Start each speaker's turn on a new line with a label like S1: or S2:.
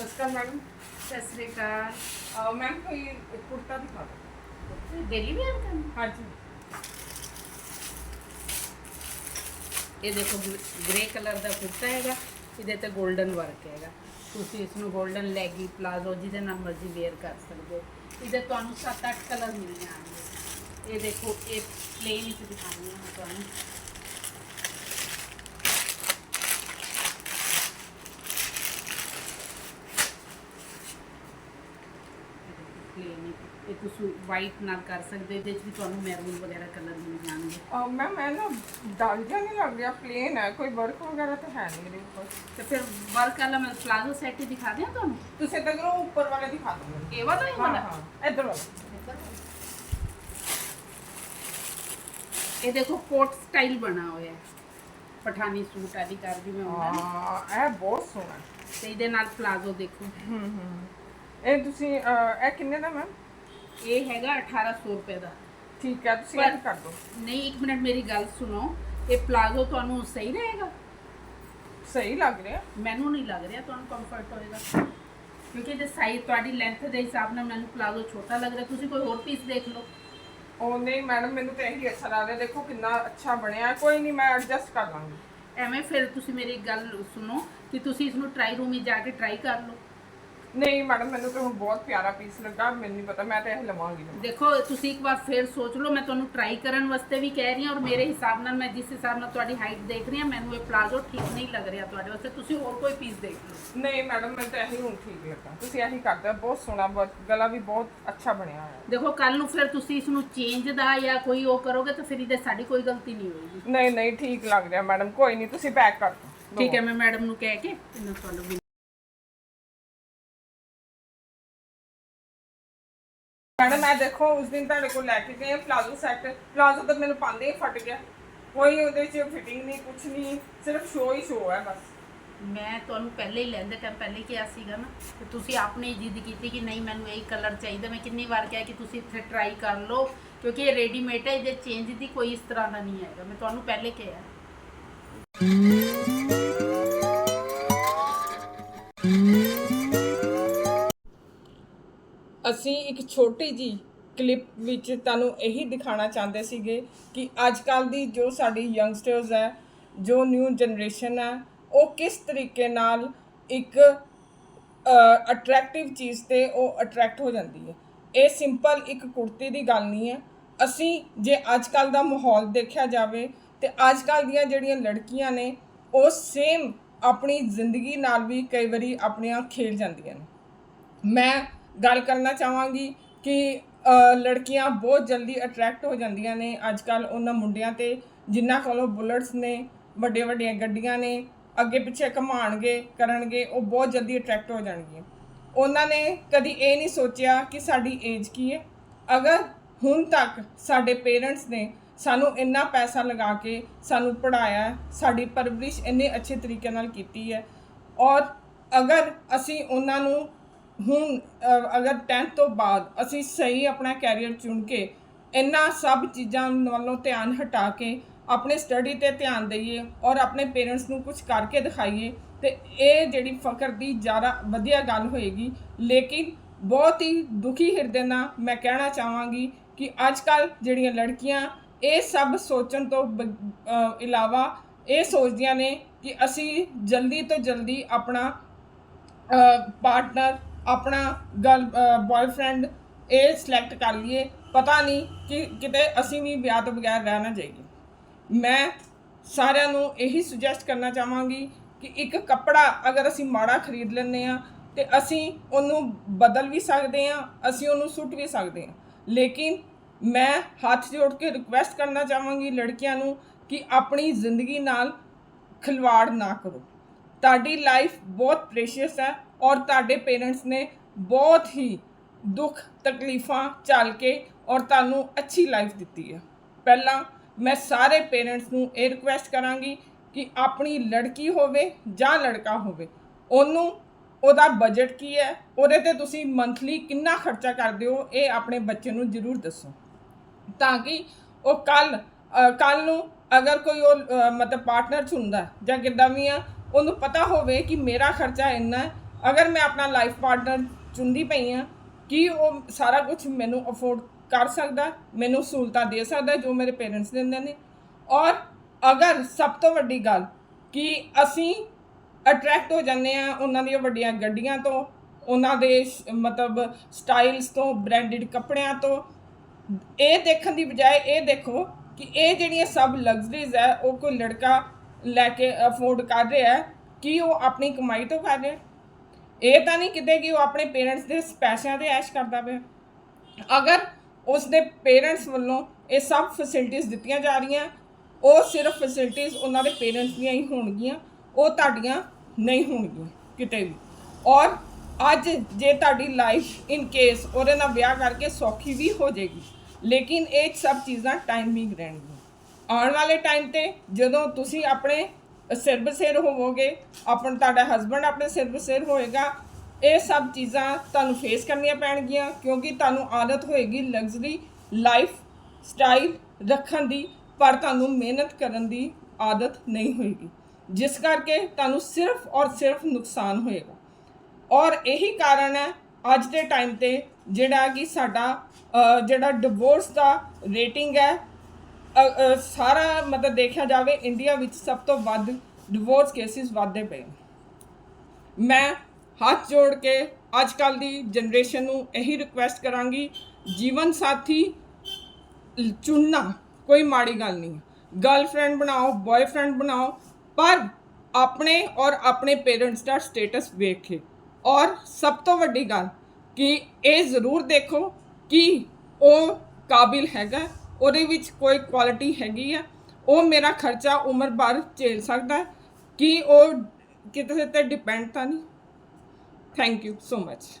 S1: ਸਤਿ ਸ਼੍ਰੀ ਅਕਾਲ ਮੈਡਮ
S2: ਸਤਿ ਸ੍ਰੀ ਅਕਾਲ।
S1: ਮੈਮ ਕੋਈ ਕੁੜਤਾ ਦਿਖਾ ਦਿਓ।
S2: ਡੇਲੀ ਵੇਅਰ ਕਰਨਾ?
S1: ਹਾਂਜੀ।
S2: ਇਹ ਦੇਖੋ ਗ੍ਰੇ ਕਲਰ ਦਾ ਕੁੜਤਾ ਹੈਗਾ ਇਹਦੇ ਤੇ 골ਡਨ ਵਰਕ ਹੈਗਾ। ਤੁਸੀਂ ਇਸ ਨੂੰ 골ਡਨ ਲੈਗੀ ਪਲਾਜ਼ੋ ਜਿਹਦੇ ਨਾਲ ਮਰਜ਼ੀ ਵੇਅਰ ਕਰ ਸਕਦੇ ਹੋ। ਇਹਦੇ ਤੁਹਾਨੂੰ 7-8 ਕਲਰ ਮਿਲ ਜਾਣਗੇ। ਇਹ ਦੇਖੋ ਇਹ ਪਲੇਨ ਵਿੱਚ ਦਿਖਾਉਂਦੀ ਹਾਂ ਮੈਂ ਤੁਹਾਨੂੰ ਪਲੇਨ ਇਹ ਤੁਸੀਂ ਵਾਈਟ ਨਾਲ ਕਰ ਸਕਦੇ ਹੋ ਵਿੱਚ ਵੀ ਤੁਹਾਨੂੰ ਮੈਰੂਨ ਵਗੈਰਾ ਕਲਰ ਮਿਲ ਜਾਣਗੇ।
S1: ਮੈਮ ਇਹ ਨਾ ਡਲ ਜਿਹਾ ਨਹੀਂ ਲੱਗ ਰਿਹਾ ਪਲੇਨ ਹੈ ਕੋਈ ਵਰਕ ਵਗੈਰਾ ਤਾਂ ਹੈ ਨਹੀਂ ਇਹਦੇ ਉੱਪਰ।
S2: ਤੇ ਫਿਰ ਵਰਕ ਵਾਲਾ ਮੈਂ ਪਲਾਜ਼ੋ ਸੈਟ ਹੀ ਦਿਖਾ ਦਿਆਂ ਤੁਹਾਨੂੰ?
S1: ਤੁਸੀਂ ਤਾਂ ਕਰੋ ਉੱਪਰ ਵਾਲੇ ਦਿਖਾ ਦਿਓ।
S2: ਇਹ ਵਾਲਾ ਹੀ
S1: ਹਾਂ
S2: ਵਾਲਾ?
S1: ਹਾਂ ਇੱਧਰ ਵਾਲਾ।
S2: ਇਹ ਦੇਖੋ ਕੋਟ ਸਟਾਈਲ ਬਣਾ ਹੋਇਆ ਹੈ। ਪਠਾਨੀ ਸੂਟ ਆਦੀ ਕਰ ਜਿਵੇਂ ਹੁੰਦਾ ਨਾ।
S1: ਹਾਂ ਇਹ ਬਹੁਤ ਸੋਹਣਾ।
S2: ਤੇ ਇਹਦੇ ਨਾਲ ਪਲਾਜ਼ੋ ਦੇਖੋ।
S1: ਹੂੰ ਹੂੰ। ਇਹ ਤੁਸੀਂ ਅਹ, ਇਹ ਕਿੰਨੇ ਦਾ ਮੈਮ
S2: ਇਹ ਹੈਗਾ 1800 ਰੁਪਏ ਦਾ।
S1: ਠੀਕ ਹੈ ਤੁਸੀਂ ਇਹ ਕਰ ਦਿਓ।
S2: ਨਹੀਂ ਇੱਕ ਮਿੰਟ ਮੇਰੀ ਗੱਲ ਸੁਣੋ। ਇਹ ਪਲਾਜ਼ੋ ਤੁਹਾਨੂੰ ਸਹੀ ਰਹੇਗਾ?
S1: ਸਹੀ ਲੱਗ ਰਿਹਾ।
S2: ਮੈਨੂੰ ਨਹੀਂ ਲੱਗ ਰਿਹਾ ਤੁਹਾਨੂੰ ਕੰਫਰਟ ਹੋਏਗਾ। ਕਿਉਂਕਿ ਇਹਦੇ ਸਾਈਜ਼ ਤੁਹਾਡੀ ਲੈਂਥ ਦੇ ਹਿਸਾਬ ਨਾਲ ਮੈਨੂੰ ਪਲਾਜ਼ੋ ਛੋਟਾ ਲੱਗ ਰਿਹਾ। ਤੁਸੀਂ ਕੋਈ ਹੋਰ ਪੀਸ ਦੇਖ ਲਓ।
S1: ਉਹ ਨਹੀਂ ਮੈਡਮ ਮੈਨੂੰ ਤਾਂ ਇਹੀ ਅੱਛਾ ਲੱਗ ਰਿਹਾ। ਦੇਖੋ ਕਿੰਨਾ ਅੱਛਾ ਬਣਿਆ। ਕੋਈ ਨਹੀਂ ਮੈਂ ਐਡਜਸਟ ਕਰ ਲਾਂਗੀ।
S2: ਐਵੇਂ ਫਿਰ ਤੁਸੀਂ ਮੇਰੀ ਗੱਲ ਸੁਣੋ ਕਿ ਤੁਸੀਂ ਇਸ ਨੂੰ ਟਰਾਈ ਰੂਮ ਵਿੱਚ ਜਾ ਕੇ ਟਰਾਈ ਕਰ ਲਓ।
S1: ਨਹੀਂ ਮੈਡਮ ਮੈਨੂੰ ਤਾਂ ਬਹੁਤ ਪਿਆਰਾ ਪੀਸ ਲੱਗਾ ਮੈਨੂੰ ਨਹੀਂ ਪਤਾ ਮੈਂ ਤਾਂ ਇਹ ਲਵਾਂਗੀ
S2: ਦੇਖੋ ਤੁਸੀਂ ਇੱਕ ਵਾਰ ਫੇਰ ਸੋਚ ਲਓ ਮੈਂ ਤੁਹਾਨੂੰ ਟਰਾਈ ਕਰਨ ਵਾਸਤੇ ਵੀ ਕਹਿ ਰਹੀ ਹਾਂ ਔਰ ਮੇਰੇ ਹਿਸਾਬ ਨਾਲ ਮੈਂ ਜਿਸ ਹਿਸਾਬ ਨਾਲ ਤੁਹਾਡੀ ਹਾਈਟ ਦੇਖ ਰਹੀ ਹਾਂ ਮੈਨੂੰ ਇਹ ਪਲਾਜ਼ੋ ਠੀਕ ਨਹੀਂ ਲੱਗ ਰਿਹਾ ਤੁਹਾਡੇ ਵਾਸਤੇ। ਤੁਸੀਂ ਹੋਰ ਕੋਈ ਪੀਸ ਦੇਖ ਲਓ।
S1: ਨਹੀਂ ਮੈਡਮ ਮੈਨੂੰ ਤਾਂ ਇਹੀ ਹੁਣ ਠੀਕ ਲੱਗਾ। ਤੁਸੀਂ ਇਹੀ ਕਰਦੇ ਬਹੁਤ ਸੋਹਣਾ ਬਹੁਤ ਗਲਾ ਵੀ ਬਹੁਤ ਅੱਛਾ ਬਣਿਆ ਹੋਇਆ।
S2: ਦੇਖੋ ਕੱਲ ਨੂੰ ਫਿਰ ਤੁਸੀਂ ਇਸ ਨੂੰ ਚੇਂਜ ਦਾ ਜਾਂ ਕੋਈ ਉਹ ਕਰੋਗੇ ਤਾਂ ਫਿਰ ਇਹਦੇ ਸਾਡੀ ਕੋਈ ਗਲਤੀ ਨਹੀਂ ਹੋਏਗੀ।
S1: ਨਹੀਂ ਨਹੀਂ ਠੀਕ ਲੱਗ ਰਿਹਾ ਮੈਡਮ ਕੋਈ ਨਹੀਂ ਤੁਸੀਂ ਪੈਕ ਕਰ ਦਿਓ।
S2: ਠੀਕ ਹੈ ਮੈਂ ਮੈਡਮ ਨੂੰ ਕਹਿ ਕੇ ਇਹਨਾਂ ਤੁਹਾਨੂੰ
S1: ਮੈਡਮ, ਮੈਂ ਦੇਖੋ ਉਸ ਦਿਨ ਤੁਹਾਡੇ ਕੋਲ ਲੈ ਕੇ ਗਏ, ਪਲਾਜ਼ੋ ਸੈੱਟ ਪਲਾਜ਼ੋ ਤਾਂ ਮੈਨੂੰ ਪਾਉਂਦੇ ਹੀ ਫਟ ਗਿਆ। ਕੋਈ ਉਹਦੇ 'ਚ ਫਿਟਿੰਗ ਨਹੀਂ ਕੁਝ ਨਹੀਂ, ਸਿਰਫ ਸ਼ੋ ਹੀ ਸ਼ੋ ਹੈ ਬਸ।
S2: ਮੈਂ ਤੁਹਾਨੂੰ ਪਹਿਲੇ ਹੀ ਲੈਂਦੇ ਟਾਈਮ ਪਹਿਲੇ ਕਿਹਾ ਸੀਗਾ ਨਾ ਕਿ ਤੁਸੀਂ ਆਪਣੀ ਜਿੱਦ ਕੀਤੀ ਕਿ ਨਹੀਂ, ਮੈਨੂੰ ਇਹ ਕਲਰ ਚਾਹੀਦਾ। ਮੈਂ ਕਿੰਨੀ ਵਾਰ ਕਿਹਾ ਕਿ ਤੁਸੀਂ ਇੱਥੇ ਟਰਾਈ ਕਰ ਲਓ, ਕਿਉਂਕਿ ਇਹ ਰੈਡੀਮੇਡ ਹੈ, ਇਹਦੇ ਚੇਂਜ ਦੀ ਕੋਈ ਇਸ ਤਰ੍ਹਾਂ ਦਾ ਨਹੀਂ ਹੈਗਾ। ਮੈਂ ਤੁਹਾਨੂੰ ਪਹਿਲੇ ਕਿਹਾ।
S1: ਅਸੀਂ ਇੱਕ ਛੋਟੀ ਜੀ ਕਲਿੱਪ ਵਿੱਚ ਤੁਹਾਨੂੰ ਇਹੀ ਦਿਖਾਣਾ ਚਾਹੁੰਦੇ ਸੀਗੇ ਕਿ ਅੱਜ ਕੱਲ ਦੀ ਜੋ ਸਾਡੀ ਯੰਗਸਟਰਸ ਹੈ, ਜੋ ਨਿਊ ਜਨਰੇਸ਼ਨ ਹੈ, ਉਹ ਕਿਸ ਤਰੀਕੇ ਨਾਲ ਇੱਕ ਅਟਰੈਕਟਿਵ ਚੀਜ਼ ਤੇ ਉਹ ਅਟਰੈਕਟ ਹੋ ਜਾਂਦੀ ਹੈ। ਇਹ ਸਿੰਪਲ ਇੱਕ ਕੁੜਤੀ ਦੀ ਗੱਲ ਨਹੀਂ ਹੈ। ਅਸੀਂ ਜੇ ਅੱਜ ਕੱਲ ਦਾ ਮਾਹੌਲ ਦੇਖਿਆ ਜਾਵੇ ਤੇ ਅੱਜ ਕੱਲ ਦੀਆਂ ਜਿਹੜੀਆਂ ਲੜਕੀਆਂ ਨੇ, ਉਹ ਸੇਮ ਆਪਣੀ ਜ਼ਿੰਦਗੀ ਨਾਲ ਵੀ ਕਈ ਵਾਰੀ ਆਪਣੀਆਂ ਖੇਲ ਜਾਂਦੀਆਂ ਨੇ। ਮੈਂ ਗੱਲ ਕਰਨਾ ਚਾਹਾਂਗੀ ਕਿ ਲੜਕੀਆਂ ਬਹੁਤ ਜਲਦੀ ਅਟਰੈਕਟ ਹੋ ਜਾਂਦੀਆਂ ਨੇ। ਅੱਜ ਕੱਲ ਉਹਨਾਂ ਮੁੰਡਿਆਂ ਤੇ ਜਿਨ੍ਹਾਂ ਕੋਲੋਂ ਬੁਲਟਸ ਨੇ ਵੱਡੇ ਵੱਡੀਆਂ ਗੱਡੀਆਂ ਨੇ ਅੱਗੇ ਪਿੱਛੇ ਘਮਾਣਗੇ ਕਰਨਗੇ, ਉਹ ਬਹੁਤ ਜਲਦੀ ਅਟਰੈਕਟ ਹੋ ਜਾਣਗੀਆਂ। ਉਹਨਾਂ ਨੇ ਕਦੀ ਇਹ ਨਹੀਂ ਸੋਚਿਆ ਕਿ ਸਾਡੀ ਏਜ ਕੀ ਹੈ? ਅਗਰ ਹੁਣ ਤੱਕ ਸਾਡੇ ਪੇਰੈਂਟਸ ਨੇ ਸਾਨੂੰ ਇੰਨਾ ਪੈਸਾ ਲਗਾ ਕੇ ਸਾਨੂੰ ਪੜਾਇਆ ਸਾਡੀ ਪਰਵਰਿਸ਼ ਇੰਨੇ ਅੱਛੇ ਤਰੀਕੇ ਨਾਲ ਕੀਤੀ ਹੈ, ਔਰ ਅਗਰ ਅਸੀਂ ਉਹਨਾਂ ਨੂੰ ਹੁਣ ਅਗਰ 10th ਤੋਂ ਬਾਅਦ ਅਸੀਂ ਸਹੀ ਆਪਣਾ ਕੈਰੀਅਰ ਚੁਣ ਕੇ ਇਹਨਾਂ ਸਭ ਚੀਜ਼ਾਂ ਵੱਲੋਂ ਧਿਆਨ ਹਟਾ ਕੇ ਆਪਣੇ ਸਟੱਡੀ ਤੇ ਧਿਆਨ ਦਈਏ ਔਰ ਆਪਣੇ ਪੇਰੈਂਟਸ ਨੂੰ ਕੁਝ ਕਰਕੇ ਦਿਖਾਈਏ, ਤੇ ਇਹ ਜਿਹੜੀ ਫਕਰ ਦੀ ਜ਼ਿਆਦਾ ਵਧੀਆ ਗੱਲ ਹੋਏਗੀ। ਲੇਕਿਨ ਬਹੁਤ ਹੀ ਦੁਖੀ ਹਿਰਦੇ ਨਾਲ ਮੈਂ ਕਹਿਣਾ ਚਾਹਾਂਗੀ ਕਿ ਅੱਜ ਕੱਲ ਜਿਹੜੀਆਂ ਲੜਕੀਆਂ, ਇਹ ਸਭ ਸੋਚਣ ਤੋਂ ਬ- ਇਲਾਵਾ ਇਹ ਸੋਚਦੀਆਂ ਨੇ ਕਿ ਅਸੀਂ ਜਲਦੀ ਤੋਂ ਜਲਦੀ ਆਪਣਾ ਪਾਰਟਨਰ ਆਪਣਾ ਗਰਲ ਬॉयਫ੍ਰੈਂਡ ਇਹ ਸਿਲੈਕਟ ਕਰ ਲਈਏ, ਪਤਾ ਨਹੀਂ ਕਿ ਕਿਤੇ ਅਸੀਂ ਵੀ ਵਿਆਹ ਤੋਂ ਬਗੈਰ ਰਹਿ ਨਾ ਜਾਈਏ। ਮੈਂ ਸਾਰਿਆਂ ਨੂੰ ਇਹੀ ਸੁਜੈਸਟ ਕਰਨਾ ਚਾਹਾਂਗੀ ਕਿ ਇੱਕ ਕੱਪੜਾ ਅਗਰ ਅਸੀਂ ਮਾੜਾ ਖਰੀਦ ਲੈਂਦੇ ਆ ਤੇ ਅਸੀਂ ਉਹਨੂੰ ਬਦਲ ਵੀ ਸਕਦੇ ਆ ਅਸੀਂ ਉਹਨੂੰ ਸੁੱਟ ਵੀ ਸਕਦੇ ਆ ਲੇਕਿਨ ਮੈਂ ਹੱਥ ਜੋੜ ਕੇ ਰਿਕੁਐਸਟ ਕਰਨਾ ਚਾਹਾਂਗੀ ਲੜਕੀਆਂ ਨੂੰ ਕਿ ਆਪਣੀ ਜ਼ਿੰਦਗੀ ਨਾਲ ਖਿਲਵਾੜ ਨਾ ਕਰੋ। ਤੁਹਾਡੀ ਲਾਈਫ ਬਹੁਤ ਪ੍ਰੈਸ਼ੀਅਸ ਹੈ ਔਰ ਤੁਹਾਡੇ ਪੇਰੈਂਟਸ ਨੇ ਬਹੁਤ ਹੀ ਦੁੱਖ ਤਕਲੀਫਾਂ ਝੱਲ ਕੇ ਔਰ ਤੁਹਾਨੂੰ ਅੱਛੀ ਲਾਈਫ ਦਿੱਤੀ ਹੈ। ਪਹਿਲਾਂ ਮੈਂ ਸਾਰੇ ਪੇਰੈਂਟਸ ਨੂੰ ਇਹ ਰਿਕੁਐਸਟ ਕਰਾਂਗੀ ਕਿ ਆਪਣੀ ਲੜਕੀ ਹੋਵੇ ਜਾਂ ਲੜਕਾ ਹੋਵੇ, ਉਹਨੂੰ ਉਹਦਾ ਬਜਟ ਕੀ ਹੈ, ਉਹਦੇ ਤੇ ਤੁਸੀਂ ਮੰਥਲੀ ਕਿੰਨਾ ਖਰਚਾ ਕਰਦੇ ਹੋ, ਇਹ ਆਪਣੇ ਬੱਚੇ ਨੂੰ ਜ਼ਰੂਰ ਦੱਸੋ। ਤਾਂ ਕਿ ਉਹ ਕੱਲ ਕੱਲ ਨੂੰ ਅਗਰ ਕੋਈ ਉਹ ਮਤਲਬ ਪਾਰਟਨਰ ਚੁਣਦਾ ਜਾਂ ਕਿੱਦਾਂ ਵੀ ਆ ਉਹਨੂੰ ਪਤਾ ਹੋਵੇ ਕਿ ਮੇਰਾ ਖਰਚਾ ਇੰਨਾ ਹੈ। ਅਗਰ ਮੈਂ ਆਪਣਾ ਲਾਈਫ ਪਾਰਟਨਰ ਚੁੰਦੀ ਪਈ ਆ ਕਿ ਉਹ ਸਾਰਾ ਕੁਝ ਮੈਨੂੰ ਅਫੋਰਡ ਕਰ ਸਕਦਾ? ਮੈਨੂੰ ਸਹੂਲਤਾਂ ਦੇ ਸਕਦਾ ਜੋ ਮੇਰੇ ਪੇਰੈਂਟਸ ਦਿੰਦੇ ਨੇ? ਔਰ ਅਗਰ ਸਭ ਤੋਂ ਵੱਡੀ ਗੱਲ ਕਿ ਅਸੀਂ ਅਟਰੈਕਟ ਹੋ ਜਾਂਦੇ ਆ ਉਹਨਾਂ ਦੀਆਂ ਵੱਡੀਆਂ ਗੱਡੀਆਂ ਤੋਂ, ਉਹਨਾਂ ਦੇ ਸ਼- ਮਤਲਬ ਸਟਾਈਲਸ ਤੋਂ ਬ੍ਰਾਂਡਡ ਕੱਪੜਿਆਂ ਤੋਂ, ਇਹ ਦੇਖਣ ਦੀ ਬਜਾਏ ਇਹ ਦੇਖੋ ਕਿ ਇਹ ਜਿਹੜੀਆਂ ਸਭ ਲਗਜ਼ਰੀਜ਼ ਹੈ, ਉਹ ਕੋਈ ਲੜਕਾ ਲੈ ਕੇ ਅਫੋਰਡ ਕਰ ਰਿਹਾ ਹੈ, ਕਿ ਉਹ ਆਪਣੀ ਕਮਾਈ ਤੋਂ ਕਰ ਰਿਹਾ ਇਹ ਤਾਂ ਨਹੀਂ ਕਿਤੇ ਕਿ ਉਹ ਆਪਣੇ ਪੇਰੈਂਟਸ ਦੇ ਪੈਸਿਆਂ ਤੇ ਐਸ਼ ਕਰਦਾ ਪਿਆ ਅਗਰ ਉਸ ਦੇ ਪੇਰੈਂਟਸ ਵੱਲੋਂ ਇਹ ਸਭ ਫੈਸਿਲਿਟੀਆਂ ਦਿੱਤੀਆਂ ਜਾ ਰਹੀਆਂ, ਉਹ ਸਿਰਫ ਫੈਸਿਲਿਟੀਆਂ ਉਹਨਾਂ ਦੇ ਪੇਰੈਂਟਸ ਦੀਆਂ ਹੀ ਹੋਣਗੀਆਂ, ਉਹ ਤੁਹਾਡੀਆਂ ਨਹੀਂ ਹੋਣਗੀਆਂ ਕਿਤੇ ਵੀ। ਔਰ ਅੱਜ ਜੇ ਤੁਹਾਡੀ ਲਾਈਫ ਇਨ ਕੇਸ ਉਹਦੇ ਨਾਲ ਵਿਆਹ ਕਰਕੇ ਸੌਖੀ ਵੀ ਹੋ ਜਾਏਗੀ, ਲੇਕਿਨ ਇਹ ਸਭ ਚੀਜ਼ਾਂ ਟਾਈਮਿੰਗ ਰਹਿਣਗੀਆਂ। ਆਉਣ ਵਾਲੇ ਟਾਈਮ ਤੇ ਜਦੋਂ ਤੁਸੀਂ ਆਪਣੇ ਸਿਰ ਬਸੇਰ ਹੋਵੋਗੇ, ਆਪਣ ਤੁਹਾਡਾ ਹਸਬੰਡ ਆਪਣੇ ਸਿਰ ਬਸੇਰ ਹੋਏਗਾ, ਇਹ ਸਭ ਚੀਜ਼ਾਂ ਤੁਹਾਨੂੰ ਫੇਸ ਕਰਨੀਆਂ ਪੈਣਗੀਆਂ, ਕਿਉਂਕਿ ਤੁਹਾਨੂੰ ਆਦਤ ਹੋਏਗੀ ਲਗਜ਼ਰੀ ਲਾਈਫ ਸਟਾਈਲ ਰੱਖਣ ਦੀ, ਪਰ ਤੁਹਾਨੂੰ ਮਿਹਨਤ ਕਰਨ ਦੀ ਆਦਤ ਨਹੀਂ ਹੋਏਗੀ। ਜਿਸ ਕਰਕੇ ਤੁਹਾਨੂੰ ਸਿਰਫ ਔਰ ਸਿਰਫ ਨੁਕਸਾਨ ਹੋਏਗਾ। ਔਰ ਇਹੀ ਕਾਰਨ ਹੈ, ਅੱਜ ਦੇ ਟਾਈਮ ਤੇ ਜਿਹੜਾ ਕਿ ਸਾਡਾ ਜਿਹੜਾ ਡਿਵੋਰਸ ਦਾ ਰੇਟਿੰਗ ਹੈ ਅ, ਅ, ਸਾਰਾ ਮਤਲਬ ਦੇਖਿਆ ਜਾਵੇ ਇੰਡੀਆ ਵਿੱਚ ਸਭ ਤੋਂ ਵੱਧ ਡਿਵੋਰਸ ਕੇਸਿਸ ਵੱਧਦੇ ਪਏ ਨੇ। ਮੈਂ ਹੱਥ ਜੋੜ ਕੇ ਅੱਜ ਕੱਲ ਦੀ ਜਨਰੇਸ਼ਨ ਨੂੰ ਇਹੀ ਰਿਕੁਐਸਟ ਕਰਾਂਗੀ ਜੀਵਨ ਸਾਥੀ ਲ- ਚੁਣਨਾ ਕੋਈ ਮਾੜੀ ਗੱਲ ਨਹੀਂ ਗਰਲਫ੍ਰੈਂਡ ਬਣਾਓ ਬॉयਫ੍ਰੈਂਡ ਬਣਾਓ ਪਰ ਆਪਣੇ ਔਰ ਆਪਣੇ ਪੇਰੈਂਟਸ ਦਾ ਸਟੇਟਸ ਵੇਖ ਕੇ ਔਰ ਸਭ ਤੋਂ ਵੱਡੀ ਗੱਲ ਕਿ ਇਹ ਜ਼ਰੂਰ ਦੇਖੋ ਕਿ ਉਹ ਕਾਬਿਲ ਹੈਗਾ ਉਹਦੇ ਵਿੱਚ ਕੋਈ ਕੁਆਲਿਟੀ ਹੈਗੀ ਆ, ਉਹ ਮੇਰਾ ਖਰਚਾ ਉਮਰ ਭਰ ਝੇਲ ਸਕਦਾ ਹੈ। ਕਿ ਉਹ ਕਿਤੇ ਤੇ ਡਿਪੈਂਡ ਤਾਂ ਨਹੀਂ? Thank you so much